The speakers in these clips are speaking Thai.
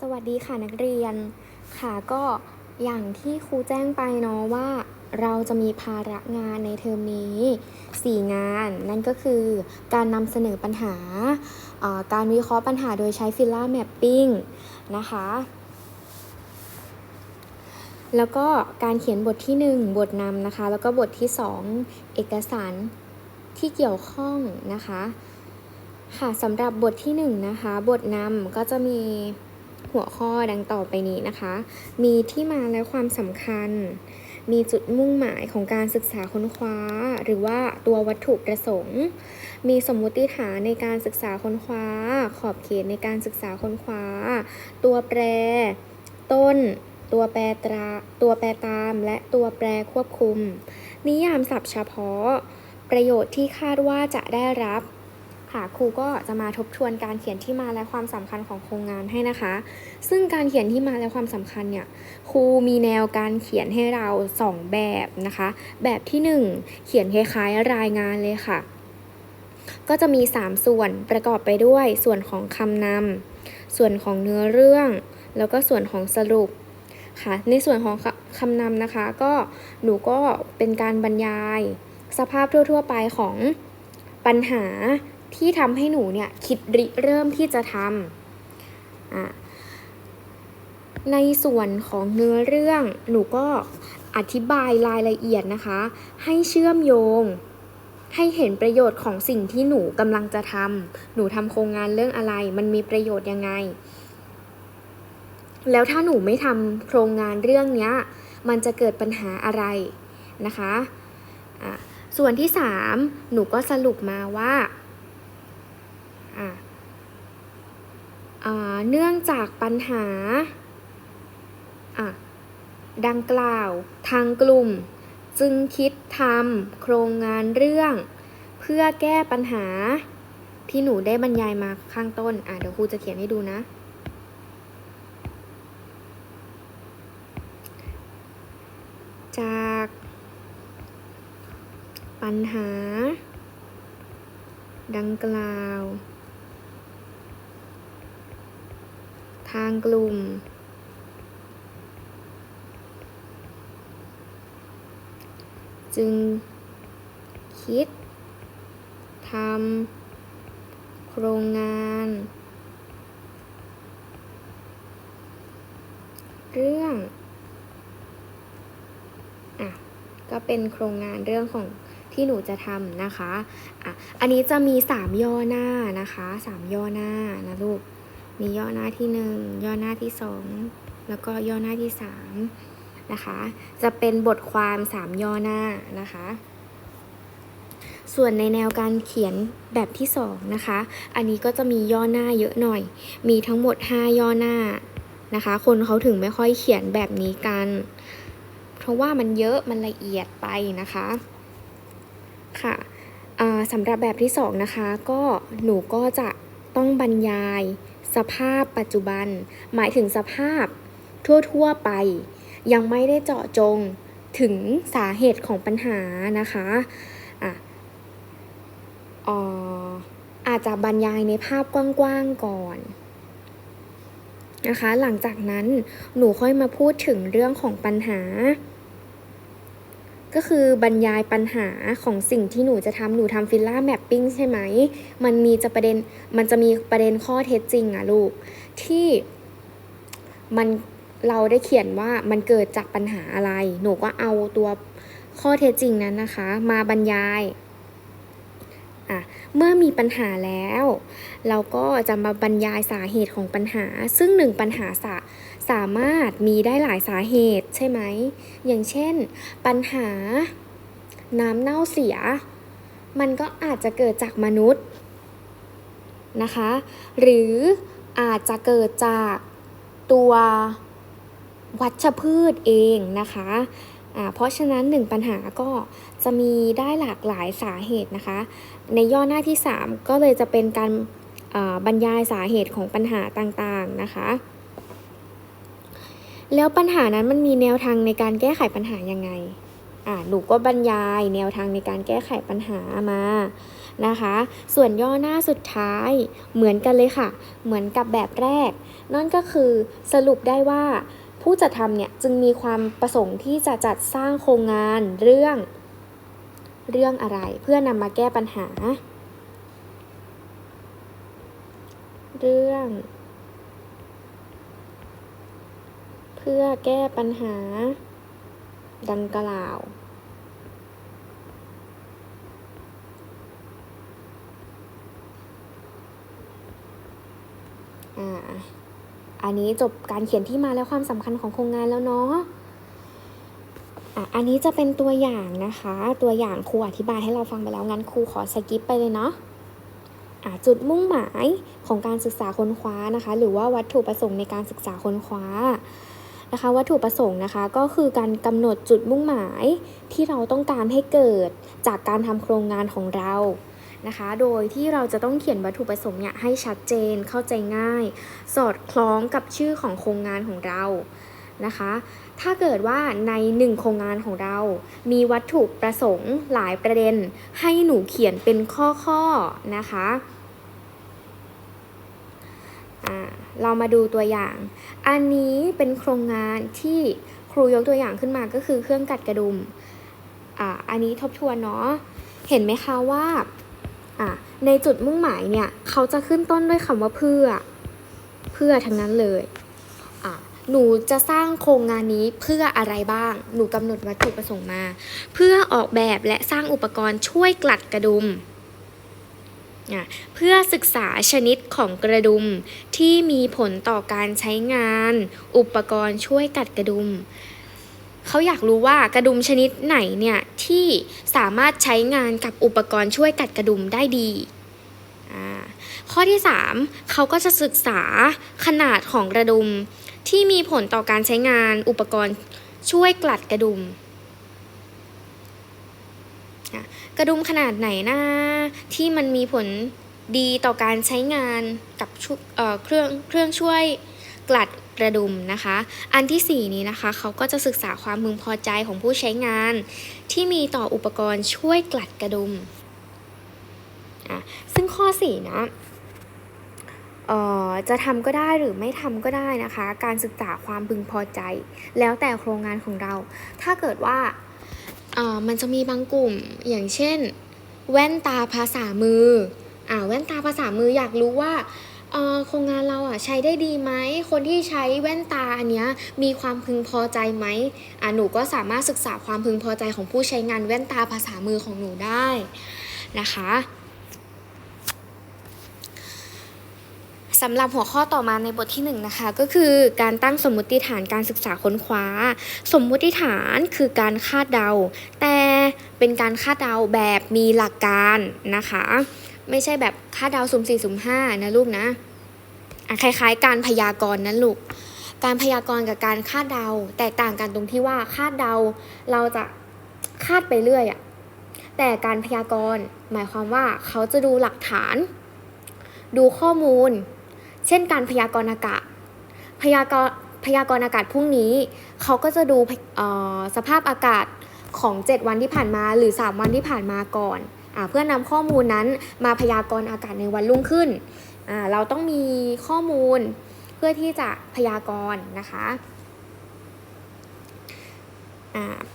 สวัสดีค่ะนักเรียนค่ะก็อย่างที่ครูแจ้งไปเนาะว่า เราจะมีภาระงานในเทอมนี้ 4 งาน นั่นก็คือการนำเสนอปัญหา การวิเคราะห์ปัญหาโดยใช้ฟิลล่าแมปปิ้งนะคะ แล้วก็การเขียนบทที่ 1 บทนำนะคะ แล้วก็บทที่ 2 เอกสารที่เกี่ยวข้องนะคะค่ะสำหรับบทที่1นะคะ บทนำก็จะมี หัวข้อดังต่อไปนี้นะคะ มีที่มาและความสำคัญ มีจุดมุ่งหมายของการศึกษาค้นคว้า หรือว่าตัววัตถุประสงค์ มีสมมุติฐานในการศึกษาค้นคว้า ขอบเขตในการศึกษาค้นคว้า ตัวแปร ต้น ตัวแปรตรา ตัวแปรตาม และตัวแปรควบคุม นิยามศัพท์เฉพาะ ประโยชน์ที่คาดว่าจะได้รับ ค่ะ ครูก็จะมาทบทวนการเขียนที่มาและความสำคัญของโครงงานให้นะคะ ซึ่งการเขียนที่มาและความสำคัญเนี่ย ครูมีแนวการเขียนให้เรา 2 แบบนะคะ แบบที่ 1 เขียนคล้ายๆรายงานเลยค่ะ ก็จะมี 3 ส่วนประกอบไปด้วยส่วนของคำนำส่วนของเนื้อเรื่อง แล้วก็ส่วนของสรุปค่ะในส่วนของคคำนำนะคะก็หนูก็เป็นการบรรยาย สภาพทั่ว ๆ ไปของปัญหา ที่ทำให้หนูเนี่ยคิดริเริ่มที่จะทำะในส่วนของเนื้อเรื่องหนูก็อธิบายรายละเอียดนะคะ ให้เชื่อมโยง ให้เห็นประโยชน์ของสิ่งที่หนูกำลังจะทำหนูทำโครงงานเรื่องอะไร มันมีประโยชน์ยังไง แล้วถ้าหนูไม่ทำโครงงานเรื่องนี้มันจะเกิดปัญหาอะไรนะคะะส่วนที่ 3 หนูก็สรุปมาว่า เนื่องจากปัญหา ดังกล่าวทางกลุ่ม จึงคิดทำโครงงานเรื่อง เพื่อแก้ปัญหาที่หนูได้บรรยายมาข้างต้น อะเดี๋ยวครูจะเขียนให้ดูนะ จาก ปัญหา ดังกล่าว ทางกลุ่ม จึงคิดทำโครงงาน เรื่องอะก็เป็นโครงงานเรื่องของที่หนูจะทำนะคะ อะ อันนี้จะมี 3 ย่อหน้านะคะ 3 ย่อหน้านะลูก มีย่อหน้าที่ 1 ย่อหน้าที่ 2 แล้วก็ย่อหน้าที่ 3 นะคะ จะเป็นบทความ 3 ย่อหน้านะคะ ส่วนในแนวการเขียนแบบที่ 2 นะคะ อันนี้ก็จะมีย่อหน้าเยอะหน่อย มีทั้งหมด 5 ย่อหน้านะคะ คนเขาถึงไม่ค่อยเขียนแบบนี้กัน เพราะว่ามันเยอะมันละเอียดไปนะคะ ค่ะสำหรับแบบที่สองนะคะ ก็หนูก็จะต้องบรรยาย สภาพปัจจุบัน หมายถึงสภาพทั่วๆไป ยังไม่ได้เจาะจงถึงสาเหตุของปัญหานะคะอะอ่ออาจจะบรรยายในภาพกว้างๆก่อนนะคะ หลังจากนั้นหนูค่อยมาพูดถึงเรื่องของปัญหา ก็คือบรรยายปัญหาของสิ่งที่หนูจะทำหนูทำฟิลล่าแมปปิ้งใช่ไหม มันมีจะประเด็นมันจะมีประเด็นข้อเท็จจริงอะลูก ที่มันเราได้เขียนว่ามันเกิดจากปัญหาอะไร หนูก็เอาตัวข้อเท็จจริงนั้นนะคะ มาบรรยายอะเมื่อมีปัญหาแล้ว เราก็จะมาบรรยายสาเหตุของปัญหา ซึ่งหนึ่งปัญหาสา สามารถมีได้หลายสาเหตุใช่ไหม อย่างเช่น ปัญหา น้ำเน่าเสีย มันก็อาจจะเกิดจากมนุษย์นะคะ หรืออาจจะเกิดจากตัววัชพืชเองนะคะเพราะฉะนั้นหนึ่งปัญหาก็จะมีได้หลากหลายสาเหตุนะคะ ในย่อหน้าที่ 3 ก็เลยจะเป็นการบรรยายสาเหตุของปัญหาต่างๆนะคะ แล้วปัญหานั้นมันมีแนวทางในการแก้ไขปัญหายังไงอ่าหนูก็บรรยายแนวทางในการแก้ไขปัญหามานะคะ ส่วนย่อหน้าสุดท้ายเหมือนกันเลยค่ะ เหมือนกับแบบแรก นั่นก็คือสรุปได้ว่าผู้จัดทำเนี่ยจึงมีความประสงค์ที่จะจัดสร้างโครงงานเรื่อง เรื่องอะไรเพื่อนำมาแก้ปัญหา เรื่อง เพื่อแก้ปัญหา ดังกล่าว อ่า อันนี้จบการเขียนที่มาและความสำคัญของโครงงานแล้วเนาะอะอันนี้จะเป็นตัวอย่างนะคะ ตัวอย่างครูอธิบายให้เราฟังไปแล้วงั้นครูขอสกิปไปเลยเนาะอะจุดมุ่งหมายของการศึกษาค้นคว้านะคะ หรือว่าวัตถุประสงค์ในการศึกษาค้นคว้า นะคะวัตถุประสงค์นะคะก็คือการกำหนดจุดมุ่งหมายที่เราต้องการให้เกิดจากการทำโครงงานของเรานะคะ โดยที่เราจะต้องเขียนวัตถุประสงค์เนี่ยให้ชัดเจนเข้าใจง่าย สอดคล้องกับชื่อของโครงงานของเรานะคะ ถ้าเกิดว่าในหนึ่งโครงงานของเรา มีวัตถุประสงค์หลายประเด็น ให้หนูเขียนเป็นข้อๆนะคะอ่า เรามาดูตัวอย่าง อันนี้เป็นโครงงานที่ครูยกตัวอย่างขึ้นมาก็คือเครื่องกัดกระดุมอ่าอันนี้ทบทวนเนาะ เห็นไหมคะว่าอะในจุดมุ่งหมายเนี่ยเขาจะขึ้นต้นด้วยคำว่าเพื่อ เพื่อทั้งนั้นเลยอะหนูจะสร้างโครงงานนี้เพื่ออะไรบ้าง หนูกำหนดวัตถุประสงค์มา เพื่อออกแบบและสร้างอุปกรณ์ช่วยกลัดกระดุม เพื่อศึกษาชนิดของกระดุมที่มีผลต่อการใช้งาน อุปกรณ์ช่วยกัดกระดุมเขาอยากรู้ว่ากระดุมชนิดไหนเนี่ยที่สามารถใช้งานกับอุปกรณ์ช่วยกัดกระดุมได้ดีข้อที่ 3เขาก็จะศึกษาขนาดของกระดุมที่มีผลต่อการใช้งานอุปกรณ์ช่วยกลัดกระดุมอะ กระดุมขนาดไหนนะที่มันมีผลดีต่อการใช้งานกับเเครื่องเครื่องช่วยกลัดกระดุมนะคะ อันที่ 4 นี้นะคะเขาก็จะศึกษาความพึงพอใจของผู้ใช้งาน ที่มีต่ออุปกรณ์ช่วยกลัดกระดุมอะซึ่งข้อ 4 นะเอ่อจะทำก็ได้หรือไม่ทำก็ได้นะคะ การศึกษาความพึงพอใจ แล้วแต่โครงงานของเรา ถ้าเกิดว่า มันจะมีบางกลุ่มอย่างเช่น แว่นตาภาษามืออ่าแว่นตาภาษามืออยากรู้ว่าโครงงานเราอะใช้ได้ดีไหม คนที่ใช้แว่นตาอันเนี้ยมีความพึงพอใจไหมอะหนูก็สามารถศึกษาความพึงพอใจของผู้ใช้งานแว่นตาภาษามือของหนูได้นะคะ สำหรับหัวข้อต่อมาในบทที่1นงนะคะก็คือการตั้งสมมุติฐานการศึกษาค้นคว้า สมมุติฐานคือการคาดเดา แต่เป็นการคาดเดาแบบมีหลักการนะคะ ไม่ใช่แบบคาดเดาสุ่มสี่สุ่มห้านะลูกนะอะคล้ายๆ การพยากรณ์นั้นลูกการพยากรณ์กับการคาดเดา แตกต่างกันตรงที่ว่าคาดเดาเราจะคาดไปเรื่อยอะแต่การพยากรณ์หมายความว่าเขาจะดูหลักฐาน ดูข้อมูล เช่นการพยากรณ์อากาศ พยากรณ์พยากรณ์อากาศพรุ่งนี้ เขาก็จะดูสภาพอากาศของ 7 วันที่ผ่านมาหรือ 3 วันที่ผ่านมาก่อนอเพื่อนำข้อมูลนั้นมาพยากรณ์อากาศในวันรุ่งขึ้น เราต้องมีข้อมูลเพื่อที่จะพยากรณ์นะคะ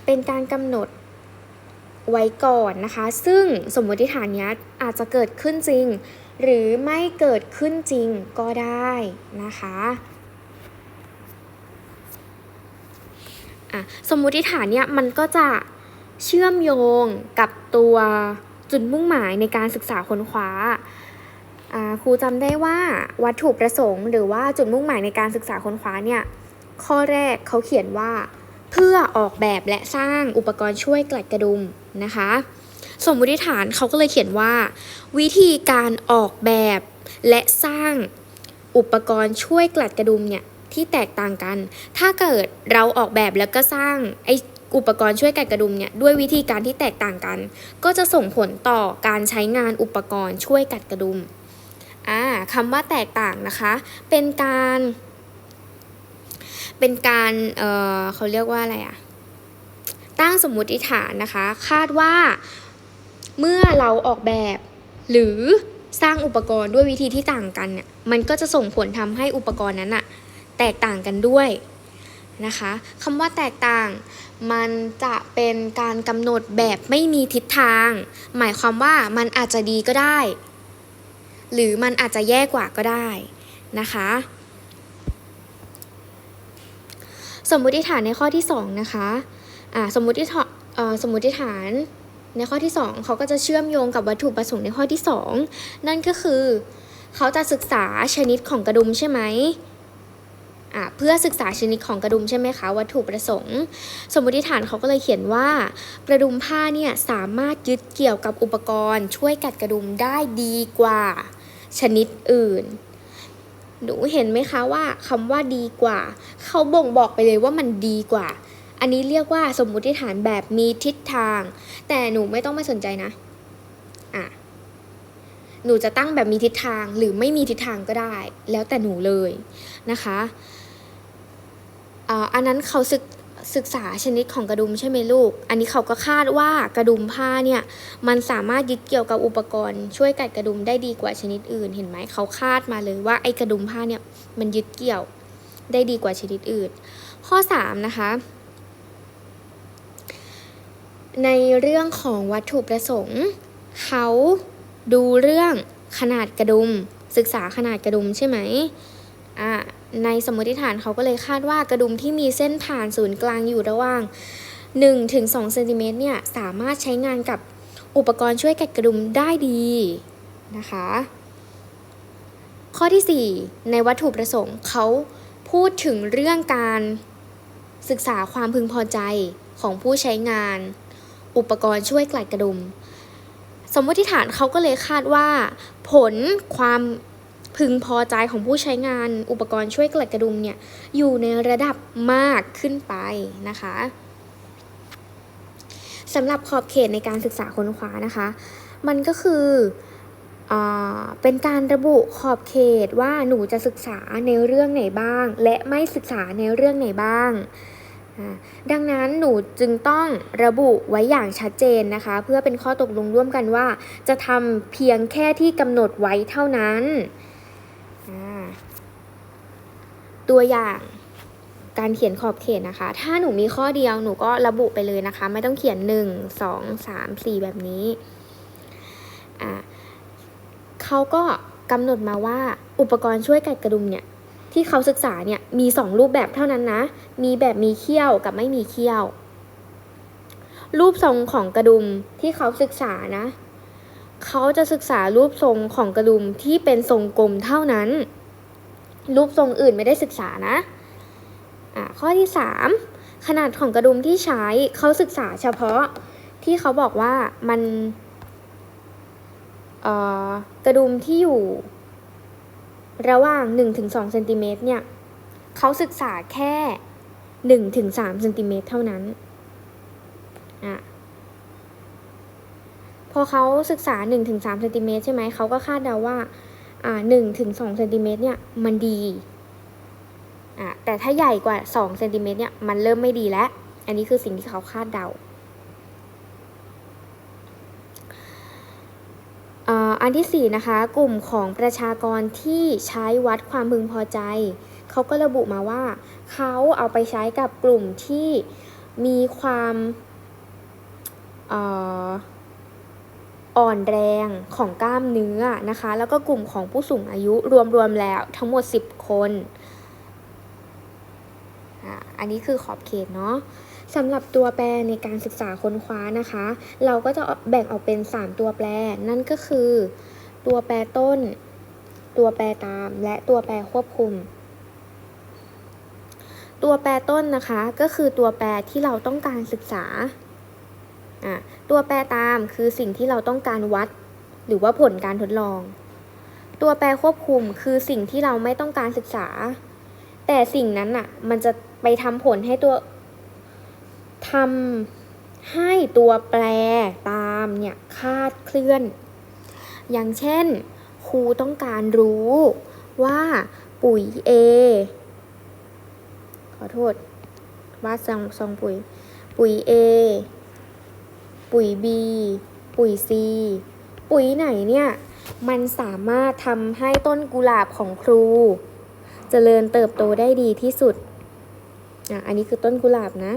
เป็นการกำหนดไว้ก่อนนะคะ ซึ่งสมมติฐานนี้อาจจะเกิดขึ้นจริง หรือไม่เกิดขึ้นจริงก็ได้นะคะอะสมมุติฐานเนี่ยมันก็จะเชื่อมโยงกับตัวจุดมุ่งหมายในการศึกษาค้นคว้าอ่าครูจำได้ว่าวัตถุประสงค์ หรือว่าจุดมุ่งหมายในการศึกษาค้นคว้าเนี่ยข้อแรกเขาเขียนว่า เพื่อออกแบบและสร้างอุปกรณ์ช่วยกลัดกระดุมนะคะ สมมติฐานเขาก็เลยเขียนว่า วิธีการออกแบบและสร้างอุปกรณ์ช่วยกลัดกระดุมเนี่ยที่แตกต่างกัน ถ้าเกิดเราออกแบบแล้วก็สร้างไออุปกรณ์ช่วยกลัดกระดุมเนี่ยด้วยวิธีการที่แตกต่างกัน ก็จะส่งผลต่อการใช้งานอุปกรณ์ช่วยกัดกระดุมอ่าคำว่าแตกต่างนะคะ เป็นการ เป็นการเออเขาเรียกว่าอะไรอะตั้งสมมุติฐานนะคะ คาดว่า เมื่อเราออกแบบ หรือสร้างอุปกรณ์ด้วยวิธีที่ต่างกันเนี่ยมันก็จะส่งผลทำให้อุปกรณ์นั้นอะแตกต่างกันด้วยนะคะคำว่าแตกต่าง มันจะเป็นการกำหนดแบบไม่มีทิศทาง หมายความว่ามันอาจจะดีก็ได้ หรือมันอาจจะแย่กว่าก็ได้นะคะ สมมุติฐานในข้อที่ 2 นะคะอ่าสมมุติฐานเออสมมุติฐาน ในข้อที่ 2 เขาก็จะเชื่อมโยงกับวัตถุประสงค์ในข้อที่ 2 นั่นก็คือ เขาจะศึกษาชนิดของกระดุมใช่ไหมเพื่อศึกษาชนิดของกระดุมใช่ไหมคะวัตถุประสงค์ สมมติฐานเขาก็เลยเขียนว่า กระดุมผ้าเนี่ยสามารถยึดเกี่ยวกับอุปกรณ์ ช่วยกัดกระดุมได้ดีกว่า ชนิดอื่นหนูเห็นไหมคะว่าคำว่าดีกว่า เขาบ่งบอกไปเลยว่ามันดีกว่า อันนี้เรียกว่าสมมุติฐานแบบมีทิศทาง แต่หนูไม่ต้องไม่สนใจนะอะหนูจะตั้งแบบมีทิศทางหรือไม่มีทิศทางก็ได้ แล้วแต่หนูเลยนะคะอ่าอันนั้นเขาศึกศึกษาชนิดของกระดุมใช่ไหมลูก อันนี้เขาก็คาดว่ากระดุมผ้าเนี่ยมันสามารถยึดเกี่ยวกับอุปกรณ์ ช่วยกัดกระดุมได้ดีกว่าชนิดอื่น เห็นไหมเขาคาดมาเลยว่าไอ้กระดุมผ้าเนี่ยมันยึดเกี่ยวได้ดีกว่าชนิดอื่น ข้อ 3 นะคะ ในเรื่องของวัตถุประสงค์ เขาดูเรื่องขนาดกระดุม ศึกษาขนาดกระดุมใช่ไหมอ่าในสมมติฐานเขาก็เลยคาดว่ากระดุมที่มีเส้นผ่านศูนย์กลางอยู่ระหว่าง1ถึง2เซนติเมตรเนี่ยสามารถใช้งานกับอุปกรณ์ช่วยแกัดกระดุมได้ดีนะคะ ข้อที่ 4 ในวัตถุประสงค์เขาพูดถึงเรื่องการศึกษาความพึงพอใจของผู้ใช้งาน อุปกรณ์ช่วยกลัดกระดุม สมมติฐานเขาก็เลยคาดว่า ผลความพึงพอใจของผู้ใช้งานอุปกรณ์ช่วยกลัดกระดุมเนี่ยอยู่ในระดับมากขึ้นไปนะคะสำหรับขอบเขตในการศึกษาค้นคว้านะคะ มันก็คืออเป็นการระบุขอบเขตว่าหนูจะศึกษาในเรื่องไหนบ้าง และไม่ศึกษาในเรื่องไหนบ้าง ดังนั้นหนูจึงต้องระบุไว้อย่างชัดเจนนะคะ เพื่อเป็นข้อตกลงร่วมกันว่า จะทำเพียงแค่ที่กำหนดไว้เท่านั้น ตัวอย่างการเขียนขอบเขตนะคะ ถ้าหนูมีข้อเดียวหนูก็ระบุไปเลยนะคะ ไม่ต้องเขียน 1 2 3 4 แบบนี้ เขาก็กำหนดมาว่าอุปกรณ์ช่วยกัดกระดุมเนี่ย ที่เขาศึกษาเนี่ยมี 2 รูปแบบเท่านั้นนะ มีแบบมีเขี้ยวกับไม่มีเขี้ยว รูปทรงของกระดุมที่เขาศึกษานะ เขาจะศึกษารูปทรงของกระดุมที่เป็นทรงกลมเท่านั้น รูปทรงอื่นไม่ได้ศึกษานะอะข้อที่ 3 ขนาดของกระดุมที่ใช้เขาศึกษาเฉพาะที่เขาบอกว่ามันเอ่อกระดุมที่อยู่ ระหว่าง 1-2เซนติเมตรเนี่ยเขาศึกษาแค่ 1-3เซนติเมตรเท่านั้นอะพอเขาศึกษา 1-3เซนติเมตรใช่ไหมเขาก็คาดเดาว่าอ่า1-2เซนติเมตรเนี่ยมันดีอะแต่ถ้าใหญ่กว่า2เซนติเมตรเนี่ยมันเริ่มไม่ดีแล้ว อันนี้คือสิ่งที่เขาคาดเดา อันที่ 4 นะคะ กลุ่มของประชากรที่ใช้วัดความพึงพอใจ เขาก็ระบุมาว่า เขาเอาไปใช้กับกลุ่มที่มีความอ่อนแรงของกล้ามเนื้อนะคะ แล้วก็กลุ่มของผู้สูงอายุรวมๆแล้วทั้งหมด 10 คน อันนี้คือขอบเขตเนาะ สำหรับตัวแปรในการศึกษาค้นคว้านะคะ เราก็จะแบ่งออกเป็น 3 ตัวแปร นั่นก็คือ ตัวแปรต้น ตัวแปรตาม และตัวแปรควบคุม ตัวแปรต้นนะคะก็คือตัวแปรที่เราต้องการศึกษา ตัวแปรตามคือสิ่งที่เราต้องการวัด หรือว่าผลการทดลอง ตัวแปรควบคุมคือสิ่งที่เราไม่ต้องการศึกษา แต่สิ่งนั้นอะมันจะไปทำผลให้ตัว ทำให้ตัวแปรตามเนี่ยคาดเคลื่อน อย่างเช่น ครูต้องการรู้ว่าปุ๋ย A ขอโทษว่าซองซองปุ๋ย ปุ๋ย A ปุ๋ย B ปุ๋ย C ปุ๋ยไหนเนี่ย มันสามารถทำให้ต้นกุหลาบของครู เจริญเติบโตได้ดีที่สุดอะอันนี้คือต้นกุหลาบนะ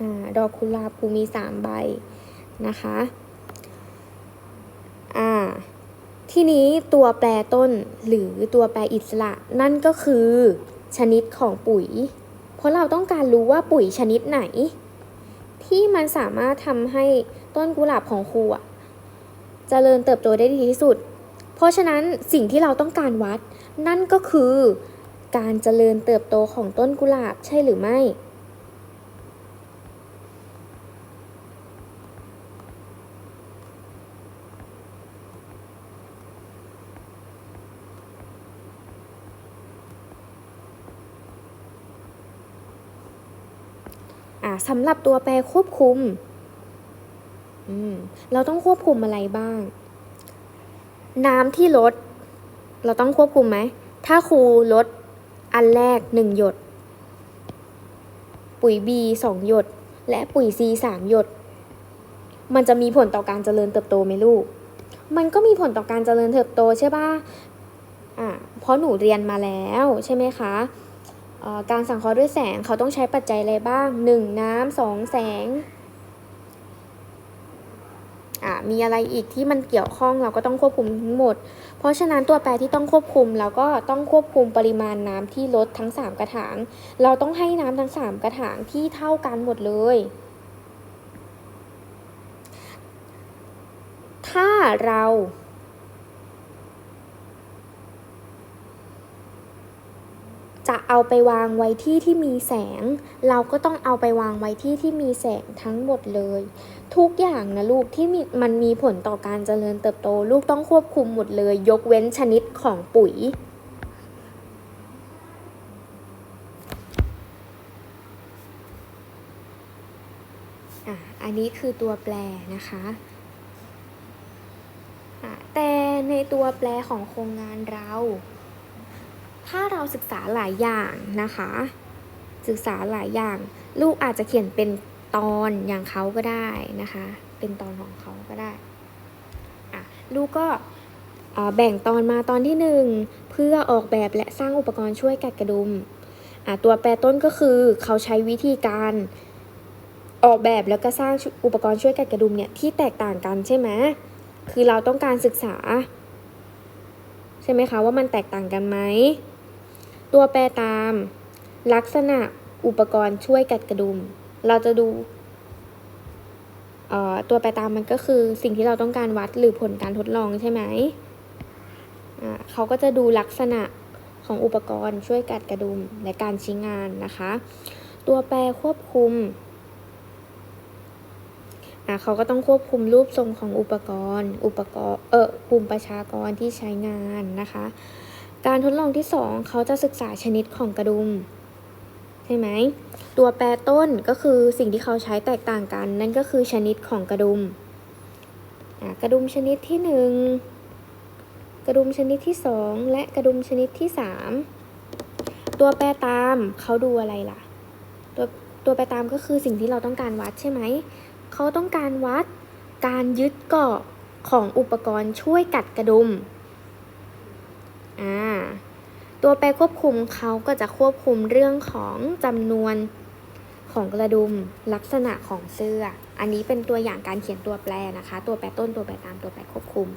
อดอกกุหลาบคูมีสามใบนะคะอ่าทีนี้ตัวแปรต้นหรือตัวแปรอิสระ นั่นก็คือชนิดของปุ๋ย เพราะเราต้องการรู้ว่าปุ๋ยชนิดไหน ที่มันสามารถทำให้ต้นกุหลาบของครูอะเจริญเติบโตได้ดีที่สุด เพราะฉะนั้นสิ่งที่เราต้องการวัด นั่นก็คือการเจริญเติบโตของต้นกุหลาบใช่หรือไม่ อ่าสำหรับตัวแปรควบคุมอืมเราต้องควบคุมอะไรบ้าง น้ำที่ลด เราต้องควบคุมไหม ถ้าครูลดอันแรกหนึ่งหยด ปุ๋ย B สองหยด และปุ๋ย C สามหยด มันจะมีผลต่อการเจริญเติบโตไหมลูก มันก็มีผลต่อการเจริญเติบโตใช่ป่ะอ่าเพราะหนูเรียนมาแล้วใช่ไหมคะ การสังเคราะห์ด้วยแสงเขาต้องใช้ปัจจัยอะไรบ้าง 1. น้ำสองแสงมีอะไรอีกที่มันเกี่ยวข้องเราก็ต้องควบคุมทั้งหมด เพราะฉะนั้นตัวแปรที่ต้องควบคุมเราก็ต้องควบคุมปริมาณน้ำที่ลดทั้ง 3 กระถาง เราต้องให้น้ำทั้ง 3 กระถางที่เท่ากันหมดเลย ถ้าเรา จะเอาไปวางไว้ที่ที่มีแสง เราก็ต้องเอาไปวางไว้ที่ที่มีแสงทั้งหมดเลย ทุกอย่างนะลูกที่มีมันมีผลต่อการเจริญเติบโต ลูกต้องควบคุมหมดเลย ยกเว้นชนิดของปุ๋ยอะอันนี้คือตัวแปรนะคะอะแต่ในตัวแปรของโครงงานเรา ถ้าเราศึกษาหลายอย่างนะคะ ศึกษาหลายอย่าง ลูกอาจจะเขียนเป็นตอนอย่างเขาก็ได้นะคะ เป็นตอนของเขาก็ได้อะลูกก็อ่อแบ่งตอนมาตอนที่หนึ่งเพื่อออกแบบและสร้างอุปกรณ์ช่วยกัดกระดุมอะตัวแปรต้นก็คือเขาใช้วิธีการออกแบบแล้วก็สร้างอุปกรณ์ช่วยกัดกระดุมเนี่ยที่แตกต่างกันใช่ไหมคือเราต้องการศึกษา ใช่ไหมคะว่ามันแตกต่างกันไหม ตัวแปรตาม ลักษณะอุปกรณ์ช่วยกัดกระดุม เราจะดูตัวแปรตามมันก็คือสิ่งที่เราต้องการวัดหรือผลการทดลองใช่ไหม เขาก็จะดูลักษณะของอุปกรณ์ช่วยกัดกระดุมและการใช้งานนะคะ ตัวแปรควบคุม เขาก็ต้องควบคุมรูปทรงของอุปกรณ์ อุปกรณ์ เออกลุ่มประชากรที่ใช้งานนะคะ การทดลองที่ 2 เขาจะศึกษาชนิดของกระดุม ใช่ไหม ตัวแปรต้นก็คือสิ่งที่เขาใช้แตกต่างกัน นั่นก็คือชนิดของกระดุม กระดุมชนิดที่ 1 กระดุมชนิดที่ 2 และกระดุมชนิดที่ 3 ตัวแปรตามเขาดูอะไรล่ะ ตัวตัวแปรตามก็คือสิ่งที่เราต้องการวัดใช่ไหม เขาต้องการวัดการยึดเกาะของอุปกรณ์ช่วยกัดกระดุม อ่าตัวแปรควบคุมเขาก็จะควบคุมเรื่องของจำนวนของกระดุมลักษณะของเสื้อ อันนี้เป็นตัวอย่างการเขียนตัวแปรนะคะ ตัวแปรต้นตัวแปรตามตัวแปรควบคุม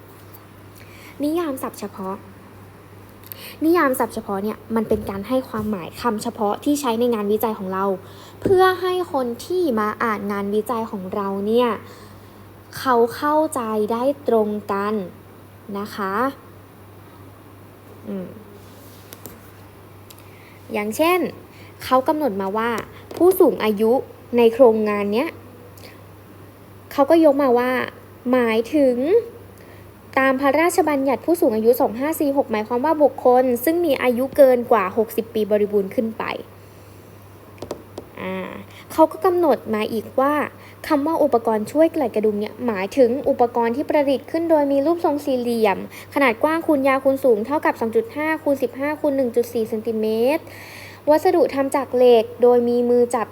นิยามศัพท์เฉพาะ นิยามศัพท์เฉพาะเนี่ยมันเป็นการให้ความหมายคำเฉพาะที่ใช้ในงานวิจัยของเรา เพื่อให้คนที่มาอ่านงานวิจัยของเราเนี่ยเขาเข้าใจได้ตรงกันนะคะ อย่างเช่น เขากำหนดมาว่า ผู้สูงอายุในโครงงานเนี้ยเขาก็ยกมาว่า หมายถึงตามพระราชบัญญัติผู้สูงอายุ 2546 หมายความว่าบุคคล ซึ่งมีอายุเกินกว่า 60 ปีบริบูรณ์ขึ้นไป เขาก็กำหนดมาอีกว่า คำว่าอุปกรณ์ช่วยกลัดกระดุมเนี่ยหมายถึงอุปกรณ์ที่ประดิษฐ์ขึ้นโดยมีรูปทรงสี่เหลี่ยม ขนาดกว้างคูณยาวคูณสูงเท่ากับ 2.5คูณ15คูณ1.4เซนติเมตรวัสดุทำจากเหล็กโดยมีมือจับ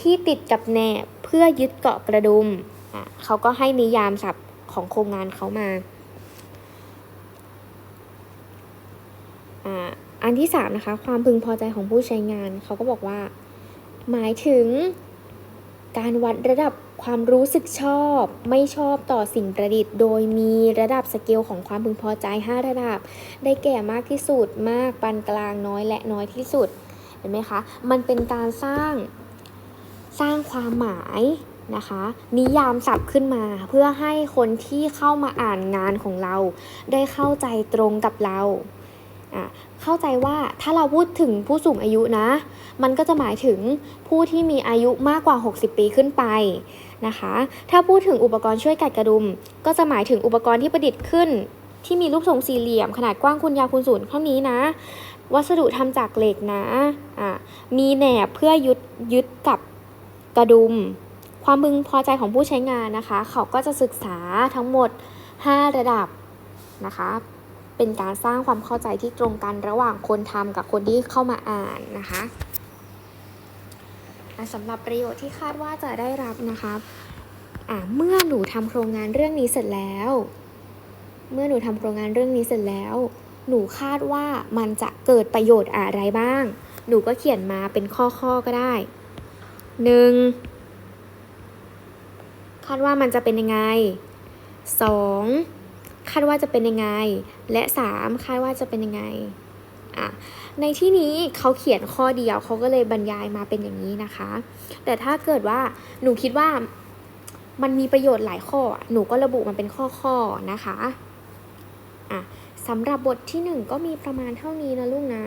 ที่ติดกับแหนบเพื่อยึดเกาะกระดุมอะเขาก็ให้นิยามศัพท์ของโครงงานเขามาอ่าอันที่สามนะคะความพึงพอใจของผู้ใช้งาน เขาก็บอกว่า หมายถึง การวัดระดับความรู้สึกชอบ ไม่ชอบต่อสิ่งประดิษฐ์ โดยมีระดับสเกลของความพึงพอใจ 5 ระดับ ได้แก่มากที่สุด มากปานกลางน้อยและน้อยที่สุด เห็นไหมคะ มันเป็นการสร้างสร้างความหมายนะคะ นิยามศัพท์ขึ้นมา เพื่อให้คนที่เข้ามาอ่านงานของเรา ได้เข้าใจตรงกับเรา เข้าใจว่าถ้าเราพูดถึงผู้สูงอายุนะ มันก็จะหมายถึงผู้ที่มีอายุมากกว่า 60 ปีขึ้นไปนะคะ ถ้าพูดถึงอุปกรณ์ช่วยกัดกระดุม ก็จะหมายถึงอุปกรณ์ที่ประดิษฐ์ขึ้น ที่มีรูปทรงสี่เหลี่ยม ขนาดกว้างคูณยาวคูณศูนย์เท่านี้นะ วัสดุทำจากเหล็กนะอะมีแหนบเพื่อยึดยึดกับกระดุม ความพึงพอใจของผู้ใช้งานนะคะ เขาก็จะศึกษาทั้งหมด 5 ระดับนะคะ เป็นการสร้างความเข้าใจที่ตรงกันระหว่างคนทำกับคนที่เข้ามาอ่านนะคะสำหรับประโยชน์ที่คาดว่าจะได้รับนะคะอะเมื่อหนูทำโครงงานเรื่องนี้เสร็จแล้ว เมื่อหนูทำโครงงานเรื่องนี้เสร็จแล้ว หนูคาดว่ามันจะเกิดประโยชน์อะไรบ้าง หนูก็เขียนมาเป็นข้อๆก็ได้หนึ่งคาดว่ามันจะเป็นยังไงสอง คาดว่าจะเป็นยังไง และสามคาดว่าจะเป็นยังไงอะในที่นี้เขาเขียนข้อเดียวเขาก็เลยบรรยายมาเป็นอย่างนี้นะคะ แต่ถ้าเกิดว่าหนูคิดว่ามันมีประโยชน์หลายข้อ หนูก็ระบุมันเป็นข้อๆนะคะอะสำหรับบทที่หนึ่งก็มีประมาณเท่านี้นะลูกนะ